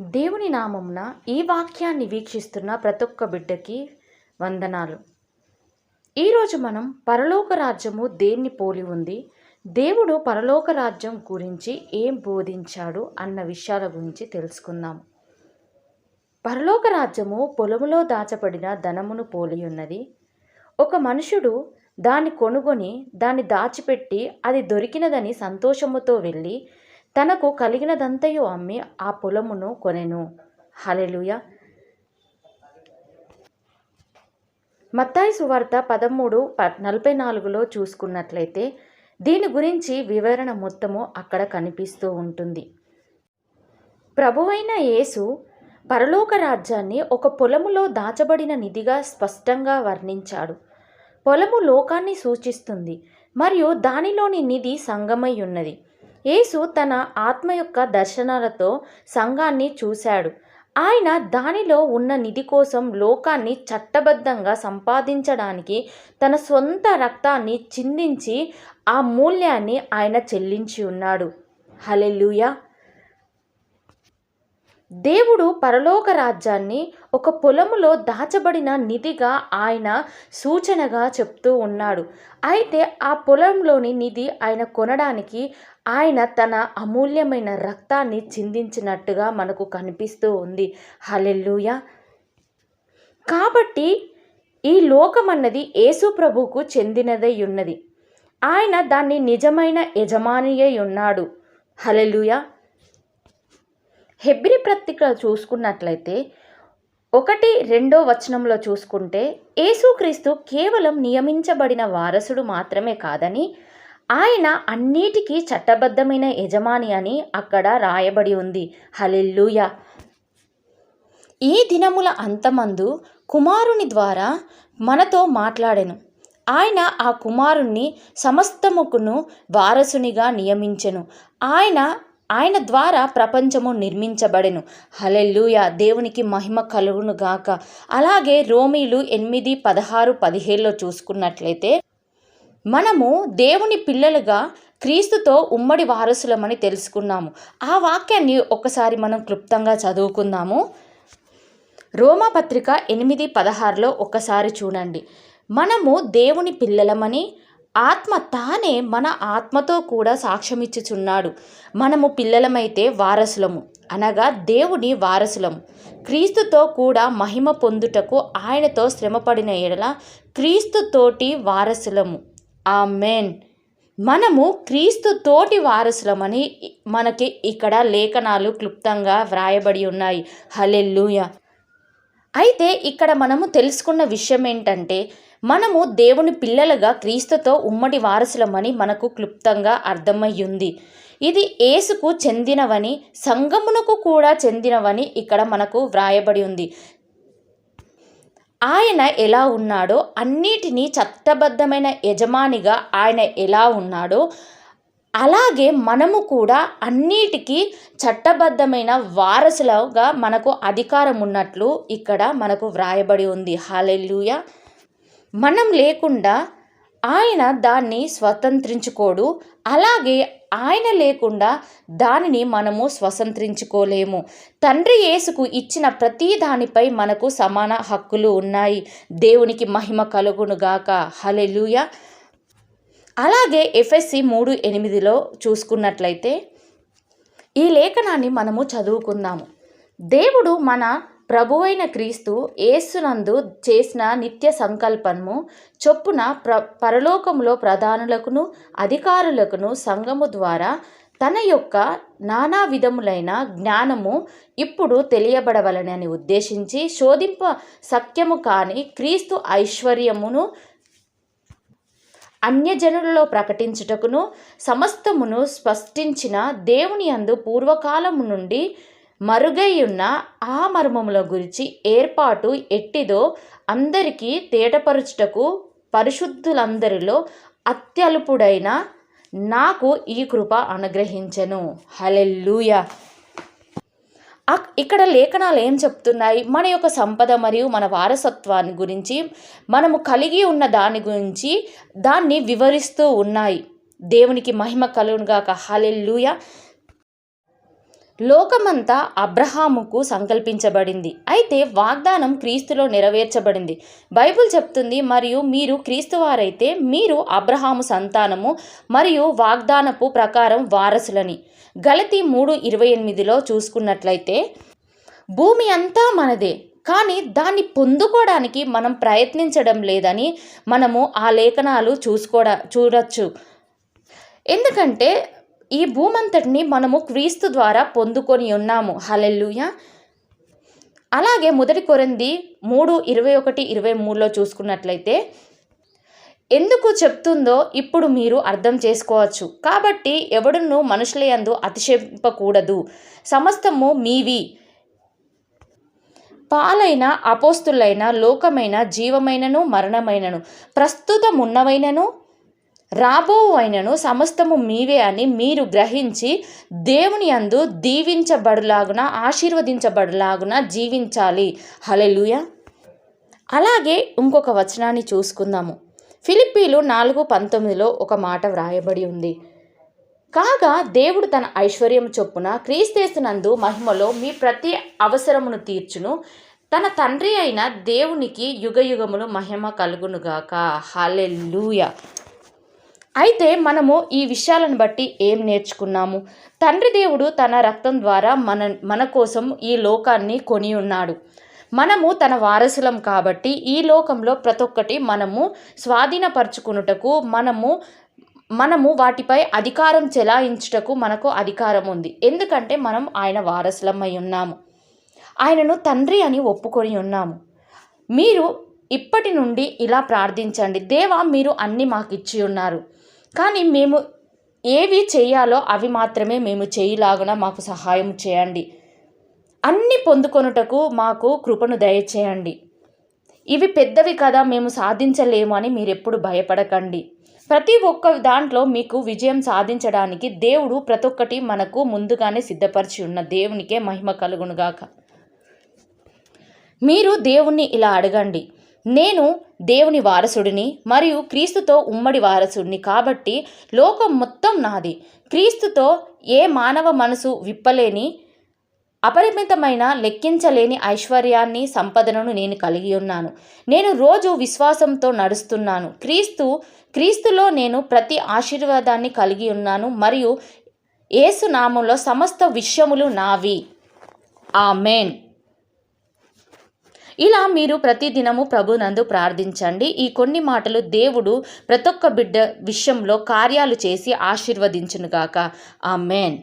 దేవుని నామమున ఈ వాక్యాన్ని వీక్షిస్తున్న ప్రతి ఒక్క బిడ్డకి వందనాలు. ఈరోజు మనం పరలోక రాజ్యము దేన్ని పోలి ఉంది? దేవుడు పరలోక రాజ్యం గురించి ఏం బోధించాడు అన్న విషయాల గురించి తెలుసుకుందాం. పరలోక రాజ్యము పొలములో దాచబడిన ధనమును పోలి ఉన్నది. ఒక మనుషుడు దాన్ని కొనుగొని దాన్ని దాచిపెట్టి అది దొరికినదని సంతోషముతో వెళ్ళి తనకు కలిగినదంతయు అమ్మి ఆ పొలమును కొనెను. హలెలుయ మత్తాయి సువార్త పదమూడు ప నలభై నాలుగులో చూసుకున్నట్లయితే దీని గురించి వివరణ మొత్తము అక్కడ కనిపిస్తూ ఉంటుంది. ప్రభువైన యేసు పరలోక రాజ్యాన్ని ఒక పొలములో దాచబడిన నిధిగా స్పష్టంగా వర్ణించాడు. పొలము లోకాన్ని సూచిస్తుంది మరియు దానిలోని నిధి సంగమై ఉన్నది యేసు తన ఆత్మ యొక్క దర్శనాలతో సంఘాన్ని చూశాడు. ఆయన దానిలో ఉన్న నిధి కోసం లోకాన్ని చట్టబద్ధంగా సంపాదించడానికి తన సొంత రక్తాన్ని చిందించి ఆ మూల్యాన్ని ఆయన చెల్లించి ఉన్నాడు. హలెలుయా దేవుడు పరలోక రాజ్యాన్ని ఒక పొలములో దాచబడిన నిధిగా ఆయన సూచనగా చెప్తూ ఉన్నాడు. అయితే ఆ పొలంలోని నిధి ఆయన కొనడానికి ఆయన తన అమూల్యమైన రక్తాన్ని చిందించినట్టుగా మనకు కనిపిస్తూ ఉంది. హలెల్లుయ! కాబట్టి ఈ లోకం అన్నది యేసు ప్రభువుకు చెందినదై ఉన్నది. ఆయన దాన్ని నిజమైన యజమానియై ఉన్నాడు. హలెలుయా హెబ్రి పత్రిక చూసుకున్నట్లయితే ఒకటి రెండో వచనంలో చూసుకుంటే యేసుక్రీస్తు కేవలం నియమించబడిన వారసుడు మాత్రమే కాదని ఆయన అన్నిటికీ చట్టబద్ధమైన యజమాని అని అక్కడ రాయబడి ఉంది. హలెల్లుయ! ఈ దినముల అంతమందు కుమారుని ద్వారా మనతో మాట్లాడెను. ఆయన ఆ కుమారుణ్ణి సమస్తముకును వారసునిగా నియమించెను. ఆయన ఆయన ద్వారా ప్రపంచము నిర్మించబడెను. హలెల్లుయ! దేవునికి మహిమ కలుగును గాక. అలాగే రోమీలు ఎనిమిది పదహారు పదిహేడులో చూసుకున్నట్లయితే మనము దేవుని పిల్లలుగా క్రీస్తుతో ఉమ్మడి వారసులమని తెలుసుకున్నాము. ఆ వాక్యాన్ని ఒకసారి మనం క్లుప్తంగా చదువుకుందాము. రోమా పత్రిక ఎనిమిది పదహారులో ఒకసారి చూడండి. మనము దేవుని పిల్లలమని ఆత్మ తానే మన ఆత్మతో కూడా సాక్ష్యమిచ్చుచున్నాడు. మనము పిల్లలమైతే వారసులము. అనగా దేవుని వారసులము. క్రీస్తుతో కూడా మహిమ పొందుటకు ఆయనతో శ్రమపడిన ఎడల క్రీస్తుతోటి వారసులము. ఆ మెయిన్ మనము క్రీస్తు తోటి వారసులమని మనకి ఇక్కడ లేఖనాలు క్లుప్తంగా వ్రాయబడి ఉన్నాయి. హలెల్లుయ. అయితే ఇక్కడ మనము తెలుసుకున్న విషయం ఏంటంటే మనము దేవుని పిల్లలుగా క్రీస్తుతో ఉమ్మడి వారసులమని మనకు క్లుప్తంగా అర్థమయ్యింది. ఇది ఏసుకు చెందినవని సంగమునకు కూడా చెందినవని ఇక్కడ మనకు వ్రాయబడి ఉంది ఆయన ఎలా ఉన్నాడో అన్నిటినీ చట్టబద్ధమైన యజమానిగా ఆయన ఎలా ఉన్నాడో అలాగే మనము కూడా అన్నిటికీ చట్టబద్ధమైన వారసులుగా మనకు అధికారం ఉన్నట్లు ఇక్కడ మనకు వ్రాయబడి ఉంది హాలెల్లుయా. మనం లేకుండా ఆయన దాన్ని స్వతంత్రించుకోడు. అలాగే ఆయన లేకుండా దానిని మనము స్వతంత్రించుకోలేము. తండ్రి యేసుకు ఇచ్చిన ప్రతి దానిపై మనకు సమాన హక్కులు ఉన్నాయి. దేవునికి మహిమ కలుగునుగాక హలెలుయ అలాగే ఎఫ్ఎస్సి మూడు ఎనిమిదిలో చూసుకున్నట్లయితే ఈ లేఖనాన్ని మనము చదువుకుందాము. దేవుడు మన ప్రభువైన క్రీస్తు ఏసునందు చేసిన నిత్య సంకల్పము చొప్పున ప్ర పరలోకంలో ప్రధానులకును అధికారులకును సంఘము ద్వారా తన యొక్క నానా విధములైన జ్ఞానము ఇప్పుడు తెలియబడవలనని ఉద్దేశించి శోధింప సత్యము కాని క్రీస్తు ఐశ్వర్యమును అన్యజనులలో ప్రకటించుటకును సమస్తమును స్పష్టించిన దేవుని అందు పూర్వకాలము నుండి మరుగైయున్న ఆ మర్మముల గురించి ఏర్పాటు ఎట్టిదో అందరికీ తేటపరుచుటకు పరిశుద్ధులందరిలో అత్యల్పుడైన నాకు ఈ కృప అనుగ్రహించెను. హలెల్లూయ. ఇక్కడ లేఖనాలు ఏం చెప్తున్నాయి? మన యొక్క సంపద మరియు మన వారసత్వాన్ని గురించి మనము కలిగి ఉన్న దాని గురించి దాన్ని వివరిస్తూ ఉన్నాయి. దేవునికి మహిమ కలుగునుగాక. హలెల్లూయ. లోకమంతా అబ్రహాముకు సంకల్పించబడింది. అయితే వాగ్దానం క్రీస్తులో నెరవేర్చబడింది. బైబిల్ చెప్తుంది మరియు మీరు క్రీస్తు వారైతే మీరు అబ్రహాము సంతానము మరియు వాగ్దానపు ప్రకారం వారసులని. గలతి మూడు ఇరవై ఎనిమిదిలో చూసుకున్నట్లయితే భూమి అంతా మనదే కానీ దాన్ని పొందుకోవడానికి మనం ప్రయత్నించడం లేదని మనము ఆ లేఖనాలు చూసుకోవడ చూడొచ్చు. ఎందుకంటే ఈ భూమంతటిని మనము క్రీస్తు ద్వారా పొందుకొని ఉన్నాము. హలెల్లుయ. అలాగే మొదటి కొరింది మూడు ఇరవై ఒకటి ఇరవై మూడులో చూసుకున్నట్లయితే ఎందుకు చెప్తుందో ఇప్పుడు మీరు అర్థం చేసుకోవచ్చు. కాబట్టి ఎవడును మనుషులయందు అతిశయింపకూడదు. సమస్తము మీవి. పాలైన అపోస్తులైన లోకమైన జీవమైనను మరణమైనను ప్రస్తుతమున్నవైనను రాబోవైనను సమస్తము మీవే అని మీరు గ్రహించి దేవుని అందు దీవించబడులాగున ఆశీర్వదించబడులాగున జీవించాలి. హలెలుయ అలాగే ఇంకొక వచనాన్ని చూసుకుందాము. ఫిలిప్పీలు నాలుగు పంతొమ్మిదిలో ఒక మాట వ్రాయబడి ఉంది. కాగా దేవుడు తన ఐశ్వర్యం చొప్పున క్రీస్తేస్తునందు మహిమలో మీ ప్రతి అవసరమును తీర్చును. తన తండ్రి అయిన దేవునికి యుగయుగములు మహిమ కలుగునుగాక. హలెల్లుయ. అయితే మనము ఈ విషయాలను బట్టి ఏం నేర్చుకున్నాము? తండ్రి దేవుడు తన రక్తం ద్వారా మన మన కోసం ఈ లోకాన్ని కొని ఉన్నాడు. మనము తన వారసులం కాబట్టి ఈ లోకంలో ప్రతి ఒక్కటి మనము స్వాధీనపరచుకున్నటకు మనము మనము వాటిపై అధికారం చెలాయించుటకు మనకు అధికారం ఉంది. ఎందుకంటే మనం ఆయన వారసులమై ఉన్నాము. ఆయనను తండ్రి అని ఒప్పుకొని ఉన్నాము. మీరు ఇప్పటి నుండి ఇలా ప్రార్థించండి. దేవా మీరు అన్నీ మాకు ఇచ్చి ఉన్నారు. కానీ మేము ఏవి చేయాలో అవి మాత్రమే మేము చేయలాగున మాకు సహాయం చేయండి. అన్ని పొందుకొనుటకు మాకు కృపను దయచేయండి. ఇవి పెద్దవి కదా మేము సాధించలేము అని మీరెప్పుడు భయపడకండి. ప్రతి ఒక్క దాంట్లో మీకు విజయం సాధించడానికి దేవుడు ప్రతి ఒక్కటి మనకు ముందుగానే సిద్ధపరిచి ఉన్న దేవునికే మహిమ కలుగునుగాక. మీరు దేవుణ్ణి ఇలా అడగండి. నేను దేవుని వారసుడిని మరియు క్రీస్తుతో ఉమ్మడి వారసుడిని కాబట్టి లోకం మొత్తం నాది. క్రీస్తుతో ఏ మానవ మనసు విప్పలేని అపరిమితమైన లెక్కించలేని ఐశ్వర్యాన్ని సంపదను నేను కలిగి ఉన్నాను. నేను రోజు విశ్వాసంతో నడుస్తున్నాను. క్రీస్తు క్రీస్తులో నేను ప్రతి ఆశీర్వాదాన్ని కలిగి ఉన్నాను మరియు ఏసు నామంలో సమస్త విషయములు నావి. ఆమెన్. ఇలా మీరు ప్రతిదినము ప్రభునందు ప్రార్థించండి. ఈ కొన్ని మాటలు దేవుడు ప్రతి ఒక్క బిడ్డ విషయంలో కార్యాలు చేసి ఆశీర్వదించునుగాక. మేన్